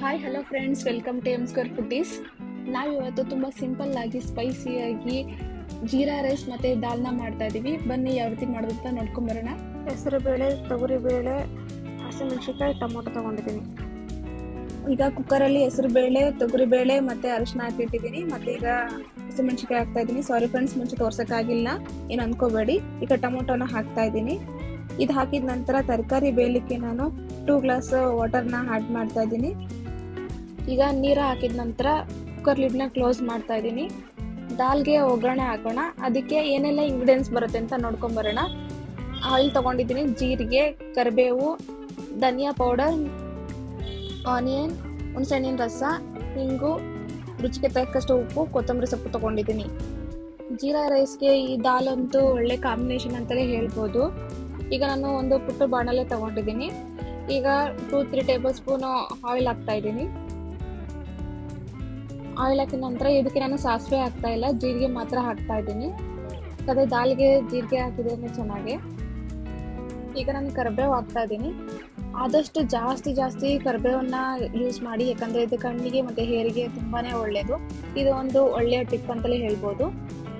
Hi hello friends welcome to M square foodies ನಾವಿವತ್ತು ತುಂಬ simple ಆಗಿ ಸ್ಪೈಸಿಯಾಗಿ ಜೀರಾ ರೈಸ್ ಮತ್ತು ದಾಲ್ನ ಮಾಡ್ತಾ ಇದ್ದೀವಿ ಬನ್ನಿ ಯಾವ ರೀತಿ ಮಾಡೋದು ಅಂತ ನೋಡ್ಕೊಂಬರೋಣ ಹೆಸರುಬೇಳೆ ತೊಗರಿಬೇಳೆ ಹಸಿಮೆಣಸಿನ್ಕಾಯಿ ಟೊಮೊಟೊ ತೊಗೊಂಡಿದ್ದೀನಿ ಈಗ ಕುಕ್ಕರಲ್ಲಿ ಹೆಸರು ಬೇಳೆ ತೊಗರಿ ಬೇಳೆ ಮತ್ತು ಅರಿಶಿನ ಹಾಕಿಟ್ಟಿದ್ದೀನಿ ಮತ್ತು ಈಗ ಹಸಿಮೆಣಸಿನ್ಕಾಯಿ ಹಾಕ್ತಾ ಇದ್ದೀನಿ ಸಾರಿ ಫ್ರೆಂಡ್ಸ್ ಮುಂಚೆ ತೋರ್ಸೋಕ್ಕಾಗಿಲ್ಲ. ಏನು ಅನ್ಕೋಬೇಡಿ. ಈಗ ಟೊಮೊಟೊನ ಹಾಕ್ತಾ ಇದ್ದೀನಿ ಇದು ಹಾಕಿದ ನಂತರ ತರಕಾರಿ ಬೇಯಲಿಕ್ಕೆ ನಾನು ಟೂ ಗ್ಲಾಸ್ ವಾಟರ್ನ ಆ್ಯಡ್ ಮಾಡ್ತಾ ಇದ್ದೀನಿ ಈಗ ನೀರು ಹಾಕಿದ ನಂತರ ಕುಕ್ಕರ್ ಲಿಡ್ನ ಕ್ಲೋಸ್ ಮಾಡ್ತಾ ಇದ್ದೀನಿ. ದಾಲ್ಗೆ ಒಗ್ಗರಣೆ ಹಾಕೋಣ. ಅದಕ್ಕೆ ಏನೆಲ್ಲ ಇಂಗ್ರೀಡಿಯೆಂಟ್ಸ್ ಬರುತ್ತೆ ಅಂತ ನೋಡ್ಕೊಂಬರೋಣ ಆಯಿಲ್ ತೊಗೊಂಡಿದ್ದೀನಿ. ಜೀರಿಗೆ, ಕರಿಬೇವು, ಧನಿಯಾ ಪೌಡರ್ ಆನಿಯನ್ ಹುಣಸೆಹಣ್ಣಿನ ರಸ ಹಿಂಗು ರುಚಿಗೆ ತಕ್ಕಷ್ಟು ಉಪ್ಪು, ಕೊತ್ತಂಬರಿ ಸೊಪ್ಪು ತೊಗೊಂಡಿದ್ದೀನಿ. ಜೀರಾ ರೈಸ್ಗೆ ಈ ದಾಲ್ ಅಂತೂ ಒಳ್ಳೆ ಕಾಂಬಿನೇಷನ್ ಅಂತಲೇ ಹೇಳ್ಬೋದು. ಈಗ ನಾನು ಒಂದು ಪುಟ್ಟ ಬಾಣಲೆ ತೊಗೊಂಡಿದ್ದೀನಿ. ಈಗ two three tablespoon oil ಹಾಕ್ತಾ ಇದ್ದೀನಿ. ಆಯಿಲ್ ಹಾಕಿದ ನಂತರ ಇದಕ್ಕೆ ನಾನು ಸಾಸಿವೆ ಹಾಕ್ತಾ ಇಲ್ಲ, ಜೀರಿಗೆ ಮಾತ್ರ ಹಾಕ್ತಾ ಇದ್ದೀನಿ. ಅದೇ ದಾಲ್ಗೆ ಜೀರಿಗೆ ಹಾಕಿದ್ರೆ ಚೆನ್ನಾಗಿ. ಈಗ ನಾನು ಕರಿಬೇವು ಹಾಕ್ತಾ ಇದ್ದೀನಿ. ಆದಷ್ಟು ಜಾಸ್ತಿ ಜಾಸ್ತಿ ಕರಿಬೇವನ್ನ ಯೂಸ್ ಮಾಡಿ, ಯಾಕಂದರೆ ಇದು ಕಣ್ಣಿಗೆ ಮತ್ತು ಹೇರಿಗೆ ತುಂಬಾ ಒಳ್ಳೆಯದು ಇದು ಒಂದು ಒಳ್ಳೆಯ ಟಿಪ್ ಅಂತಲೇ ಹೇಳ್ಬೋದು.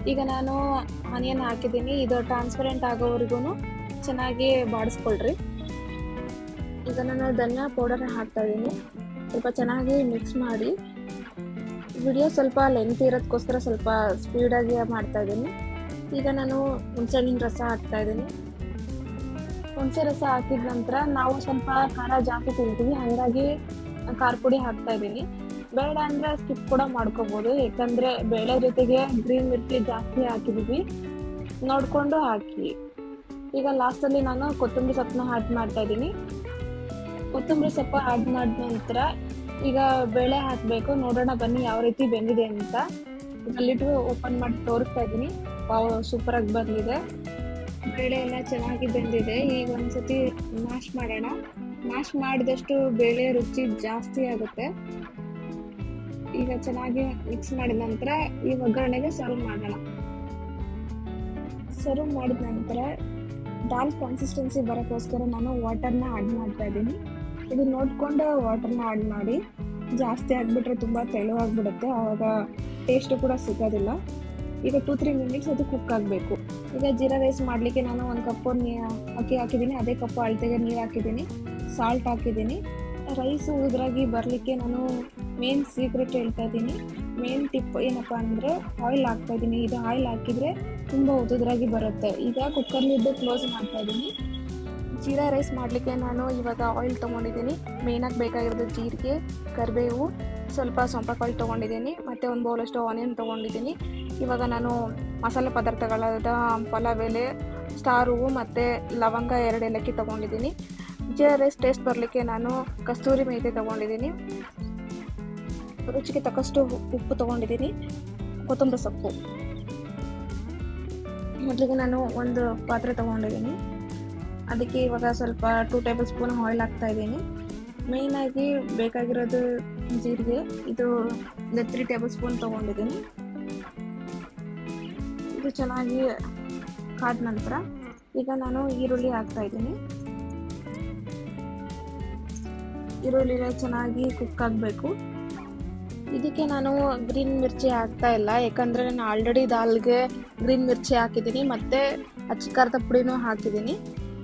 ಈಗ ನಾನು ಆನಿಯನ್ ಹಾಕಿದ್ದೀನಿ. ಇದು ಟ್ರಾನ್ಸ್ಪರೆಂಟ್ ಆಗೋವರೆಗೂ ಚೆನ್ನಾಗಿ ಬಾಡಿಸ್ಕೊಳ್ರಿ. ಈಗ ನಾನು ಧನಿಯಾ ಪೌಡರ್ನ ಹಾಕ್ತಾ ಇದ್ದೀನಿ. ಸ್ವಲ್ಪ ಚೆನ್ನಾಗಿ ಮಿಕ್ಸ್ ಮಾಡಿ. ವಿಡಿಯೋ ಸ್ವಲ್ಪ ಲೆಂತ್ ಇರೋದಕ್ಕೋಸ್ಕರ ಸ್ವಲ್ಪ ಸ್ಪೀಡಾಗಿ ಮಾಡ್ತಾ ಇದ್ದೀನಿ. ಈಗ ನಾನು ಹುಣಸೆಹಣ್ಣಿನ ರಸ ಹಾಕ್ತಾ ಇದ್ದೀನಿ. ಹುಣಸೆ ರಸ ಹಾಕಿದ ನಂತರ ನಾವು ಸ್ವಲ್ಪ ಖಾರ ಜಾಸ್ತಿ ತಿಂತೀವಿ. ಹಾಗಾಗಿ ಖಾರ ಪುಡಿ ಹಾಕ್ತಾ ಇದ್ದೀನಿ. ಬೇಡ ಅಂದರೆ ಸ್ಕಿಪ್ ಕೂಡ ಮಾಡ್ಕೋಬೋದು. ಯಾಕಂದರೆ ಬೇಳೆ ಜೊತೆಗೆ ಗ್ರೀನ್ ಮಿರ್ಚಿ ಜಾಸ್ತಿ ಹಾಕಿದ್ದೀವಿ ನೋಡಿಕೊಂಡು ಹಾಕಿ. ಈಗ ಲಾಸ್ಟಲ್ಲಿ ನಾನು ಕೊತ್ತಂಬರಿ ಸೊಪ್ಪನ್ನ ಹಾಕಿ ಮಾಡ್ತಾ ಇದ್ದೀನಿ. ಕೊತ್ತಂಬರಿ ಸೊಪ್ಪು ಆ್ಯಡ್ ಮಾಡಿದ ನಂತರ ಈಗ ಬೇಳೆ ಹಾಕಬೇಕು. ನೋಡೋಣ ಬನ್ನಿ ಯಾವ ರೀತಿ ಬೆಂದಿದೆ ಅಂತ. ಅಲ್ಲಿಟ್ಟು ಓಪನ್ ಮಾಡಿ ತೋರಿಸ್ತಾ ಇದ್ದೀನಿ. ವಾವ್ ಸೂಪರಾಗಿ ಬಂದಿದೆ. ಬೇಳೆ ಎಲ್ಲ ಚೆನ್ನಾಗಿ ಬೆಂದಿದೆ. ಈಗ ಒಂದ್ಸತಿ ಮ್ಯಾಶ್ ಮಾಡೋಣ. ಮ್ಯಾಶ್ ಮಾಡಿದಷ್ಟು ಬೇಳೆ ರುಚಿ ಜಾಸ್ತಿ ಆಗುತ್ತೆ. ಈಗ ಚೆನ್ನಾಗಿ ಮಿಕ್ಸ್ ಮಾಡಿದ ನಂತರ ಈ ಒಗ್ಗರಣೆಗೆ ಸರ್ವ್ ಮಾಡೋಣ. ಸರ್ವ್ ಮಾಡಿದ ನಂತರ ದಾಲ್ ಕನ್ಸಿಸ್ಟೆನ್ಸಿ ಬರೋಕ್ಕೋಸ್ಕರ ನಾನು ವಾಟರ್ನ ಆ್ಯಡ್ ಮಾಡ್ತಾ ಇದ್ದೀನಿ. ಇದು ನೋಡ್ಕೊಂಡು ವಾಟರ್ನ ಆ್ಯಡ್ ಮಾಡಿ ಜಾಸ್ತಿ ಆಗಿಬಿಟ್ರೆ ತುಂಬ ತೆಳುವಾಗಿಬಿಡುತ್ತೆ ಆವಾಗ ಟೇಸ್ಟು ಕೂಡ ಸಿಗೋದಿಲ್ಲ. ಈಗ ಟೂ ತ್ರೀ ಮಿನಿಟ್ಸ್ ಅದು ಕುಕ್ ಆಗಬೇಕು. ಈಗ ಜೀರಾ ರೈಸ್ ಮಾಡಲಿಕ್ಕೆ ನಾನು ಒಂದು ಕಪ್ಪು ನೀ ಅಕ್ಕಿ ಹಾಕಿದ್ದೀನಿ, ಅದೇ ಕಪ್ಪು ಅಳತೆಗೆ ನೀರು ಹಾಕಿದ್ದೀನಿ ಸಾಲ್ಟ್ ಹಾಕಿದ್ದೀನಿ. ರೈಸ್ ಉದ್ರಾಗಿ ಬರಲಿಕ್ಕೆ ನಾನು ಮೇನ್ ಸೀಕ್ರೆಟ್ ಹೇಳ್ತಾ ಇದ್ದೀನಿ. ಮೇನ್ ಟಿಪ್ ಏನಪ್ಪ ಅಂದರೆ ಆಯಿಲ್ ಹಾಕ್ತಾ ಇದ್ದೀನಿ. ಇದು ಆಯಿಲ್ ಹಾಕಿದರೆ ತುಂಬ ಉದುದ್ರಾಗಿ ಬರುತ್ತೆ. ಈಗ ಕುಕ್ಕರ್ ಲಿಡ್ ಕ್ಲೋಸ್ ಮಾಡ್ತಾ ಇದ್ದೀನಿ. ಜೀರಾ ರೈಸ್ ಮಾಡಲಿಕ್ಕೆ ನಾನು ಇವಾಗ ಆಯಿಲ್ ತೊಗೊಂಡಿದ್ದೀನಿ. ಮೇಯ್ನಾಗಿ ಬೇಕಾಗಿರೋದು ಜೀರಿಗೆ, ಕರಿಬೇವು, ಸ್ವಲ್ಪ ಸೊಂಪಕಾಯಿ ತೊಗೊಂಡಿದ್ದೀನಿ. ಮತ್ತು ಒಂದು ಬೌಲಷ್ಟು ಆನಿಯನ್ ತೊಗೊಂಡಿದ್ದೀನಿ. ಇವಾಗ ನಾನು ಮಸಾಲೆ ಪದಾರ್ಥಗಳಾದ ಪಲಾವ್ ಎಲೆ ಸ್ಟಾರ್ ಹೂವು ಮತ್ತು ಲವಂಗ ಎರಡು ಏಲಕ್ಕಿ ತೊಗೊಂಡಿದ್ದೀನಿ. ಜೀರಾ ರೈಸ್ ಟೇಸ್ಟ್ ಬರಲಿಕ್ಕೆ ನಾನು ಕಸ್ತೂರಿ ಮೇಥಿ ತೊಗೊಂಡಿದ್ದೀನಿ. ರುಚಿಗೆ ತಕ್ಕಷ್ಟು ಉಪ್ಪು ತೊಗೊಂಡಿದ್ದೀನಿ. ಕೊತ್ತಂಬರಿ ಸೊಪ್ಪು. ಮೊದಲಿಗೆ ನಾನು ಒಂದು ಪಾತ್ರೆ ತೊಗೊಂಡಿದ್ದೀನಿ. ಅದಕ್ಕೆ ಇವಾಗ ಸ್ವಲ್ಪ ಟೂ ಟೇಬಲ್ ಸ್ಪೂನ್ ಆಯಿಲ್ ಹಾಕ್ತಾ ಇದ್ದೀನಿ. ಮೇಯ್ನಾಗಿ ಬೇಕಾಗಿರೋದು ಜೀರಿಗೆ, ಇದು ತ್ರೀ ಟೇಬಲ್ ಸ್ಪೂನ್ ತೊಗೊಂಡಿದ್ದೀನಿ. ಇದು ಚೆನ್ನಾಗಿ ಕಾದ ನಂತರ ಈಗ ನಾನು ಈರುಳ್ಳಿ ಹಾಕ್ತಾ ಇದ್ದೀನಿ. ಈರುಳ್ಳಿ ಚೆನ್ನಾಗಿ ಕುಕ್ ಆಗಬೇಕು. ಇದಕ್ಕೆ ನಾನು ಗ್ರೀನ್ ಮಿರ್ಚಿ ಹಾಕ್ತಾ ಇಲ್ಲ, ಯಾಕಂದರೆ ನಾನು ಆಲ್ರೆಡಿ ದಾಲ್ಗೆ ಗ್ರೀನ್ ಮಿರ್ಚಿ ಹಾಕಿದ್ದೀನಿ, ಮತ್ತು ಅಚ್ಚ ಖಾರದ ಪುಡಿನೂ ಹಾಕಿದ್ದೀನಿ.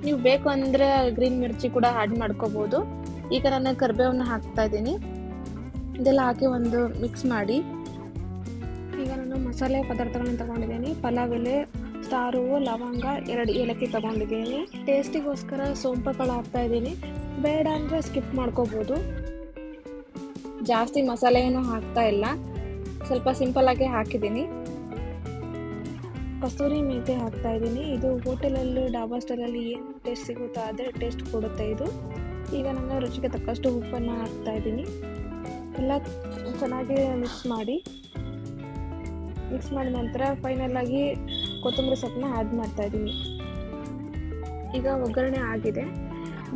ನೀವು ಬೇಕು ಅಂದರೆ ಗ್ರೀನ್ ಮಿರ್ಚಿ ಕೂಡ ಆ್ಯಡ್ ಮಾಡ್ಕೋಬೋದು. ಈಗ ನಾನು ಕರ್ಬೇವನ್ನ ಹಾಕ್ತಾ ಇದ್ದೀನಿ. ಇದೆಲ್ಲ ಹಾಕಿ ಒಂದು ಮಿಕ್ಸ್ ಮಾಡಿ. ಈಗ ನಾನು ಮಸಾಲೆ ಪದಾರ್ಥಗಳನ್ನ ತಗೊಂಡಿದ್ದೀನಿ. ಪಲಾವ್ ಎಲೆ ಹೂವು ಲವಂಗ ಎರಡು ಏಲಕ್ಕಿ ತಗೊಂಡಿದ್ದೀನಿ. ಟೇಸ್ಟಿಗೋಸ್ಕರ ಸೋಂಪುಗಳು ಹಾಕ್ತಾ ಇದ್ದೀನಿ. ಬೇಡ ಅಂದರೆ ಸ್ಕಿಪ್ ಮಾಡ್ಕೋಬೋದು. ಜಾಸ್ತಿ ಮಸಾಲೆ ಏನು ಹಾಕ್ತಾ ಇಲ್ಲ. ಸ್ವಲ್ಪ ಸಿಂಪಲ್ಲಾಗಿ ಹಾಕಿದ್ದೀನಿ. ಕಸ್ತೂರಿ ಮೇಥಿ ಹಾಕ್ತಾ ಇದ್ದೀನಿ. ಇದು ಹೋಟೆಲಲ್ಲಿ ಡಾಬಾ ಸ್ಟೈಲಲ್ಲಿ ಏನು ಟೇಸ್ಟ್ ಸಿಗುತ್ತಾ ಆದರೆ ಟೇಸ್ಟ್ ಕೊಡುತ್ತೆ ಇದು. ಈಗ ನಾನು ರುಚಿಗೆ ತಕ್ಕಷ್ಟು ಉಪ್ಪನ್ನು ಹಾಕ್ತಾ ಇದ್ದೀನಿ. ಎಲ್ಲ ಚೆನ್ನಾಗಿ ಮಿಕ್ಸ್ ಮಾಡಿ. ಮಿಕ್ಸ್ ಮಾಡಿದ ನಂತರ ಫೈನಲಾಗಿ ಕೊತ್ತಂಬರಿ ಸೊಪ್ಪನ್ನ ಆ್ಯಡ್ ಮಾಡ್ತಾ ಇದ್ದೀನಿ. ಈಗ ಒಗ್ಗರಣೆ ಆಗಿದೆ.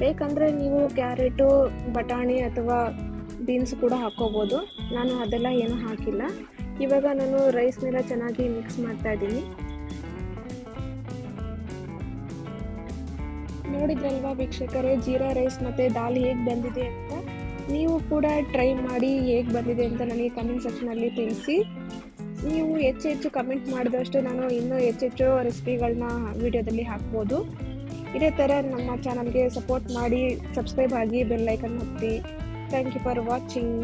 ಬೇಕಂದರೆ ನೀವು ಕ್ಯಾರೆಟು ಬಟಾಣಿ ಅಥವಾ ಬೀನ್ಸ್ ಕೂಡ ಹಾಕ್ಕೋಬೋದು ನಾನು ಅದೆಲ್ಲ ಏನೂ ಹಾಕಿಲ್ಲ. ಇವಾಗ ನಾನು ರೈಸ್ನೆಲ್ಲ ಚೆನ್ನಾಗಿ ಮಿಕ್ಸ್ ಮಾಡ್ತಾ ಇದ್ದೀನಿ. ನೋಡಿದ್ರಲ್ವಾ ವೀಕ್ಷಕರೇ? ಜೀರಾ ರೈಸ್ ಮತ್ತು ದಾಲ್ ಹೇಗೆ ಬಂದಿದೆ ಅಂತ? ನೀವು ಕೂಡ ಟ್ರೈ ಮಾಡಿ ಹೇಗೆ ಬಂದಿದೆ ಅಂತ ನನಗೆ ಕಮೆಂಟ್ ಸೆಕ್ಷನಲ್ಲಿ ತಿಳಿಸಿ. ನೀವು ಹೆಚ್ಚು ಹೆಚ್ಚು ಕಮೆಂಟ್ ಮಾಡಿದಷ್ಟು ನಾನು ಇನ್ನೂ ಹೆಚ್ಚೆಚ್ಚು ರೆಸಿಪಿಗಳನ್ನ ವಿಡಿಯೋದಲ್ಲಿ ಹಾಕ್ಬೋದು. ಇದೇ ಥರ ನಮ್ಮ ಚಾನಲ್ಗೆ ಸಪೋರ್ಟ್ ಮಾಡಿ ಸಬ್ಸ್ಕ್ರೈಬ್ ಆಗಿ ಬೆಲ್ ಐಕನ್ ಒತ್ತಿ. Thank you for watching